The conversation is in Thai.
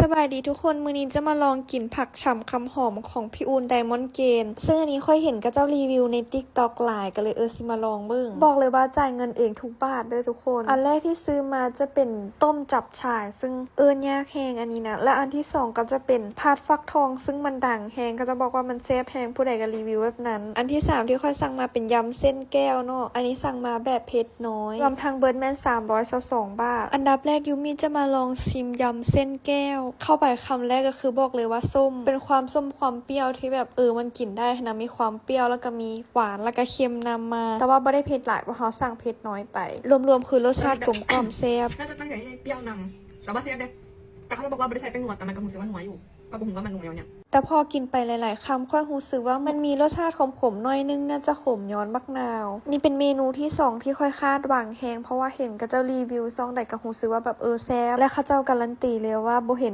สบายดีทุกคน มือนี้จะมาลองกินผักฉ่ำคำหอมของพี่อูนไดมอนด์เกนซึ่งอันนี้ค่อยเห็นกับเจ้ารีวิวใน t ิ k t o k หลายก็เลยเออสิมาลองเบิ่งบอกเลยว่าจ่ายเงินเองทุกบาทเด้วยทุกคน อันแรกที่ซื้อมาจะเป็นต้มจับฉ่าย ซึ่งเอิญยากแหงอันนี้นะ และอันที่สองก็จะเป็นพาดฟักทอง ซึ่งมันดังแหงก็จะบอกว่ามันแซ่บแหงผู้ใดก็รีวิวแบบนั้น อันที่สามที่ค่อยสั่งมาเป็นยำเส้นแก้วเนาะอันนี้สั่งมาแบบเผ็ดน้อยรวมทั้งเบิร์ดแมน322บาท อันดับแรกยูมิจะมาลองชิมยำเส้นแก้วเข้าไปคำแรกก็คือบอกเลยว่าส้ม เป็นความส้มความเปรี้ยวที่แบบเออมันกินได้นะมีความเปรี้ยวแล้วก็มีหวานแล้วก็เค็มนำมา แต่ว่าไม่ได้เผ็ดหลายเพราะเขาสั่งเผ็ดน้อยไป รวมๆคือรสชาติกลมกล่อมแซ่บน่าจะตั้งใจให้เปรี้ยวนำแต่ว่าแซ่บเด้แต่เขาจะบอกว่าไม่ได้ใส่เป็นหัวแต่มันก็คงเสียว่าหัวอยู่ ก็บอกว่ามันหัวเนี่ย แต่พอกินไปหลาย ๆคำค่อยรู้สึกว่ามันมีรสชาติขมๆหน่อยนึงน่าจะขมย้อนมักนาว นี่เป็นเมนูที่สองที่ค่อยคาดหวังแฮงเพราะว่าเห็นกระเจ้ารีวิวซองใดกับรู้สึกว่าแบบเออแซ่บและเข้าเจ้าการันตีเลยว่าโบเห็น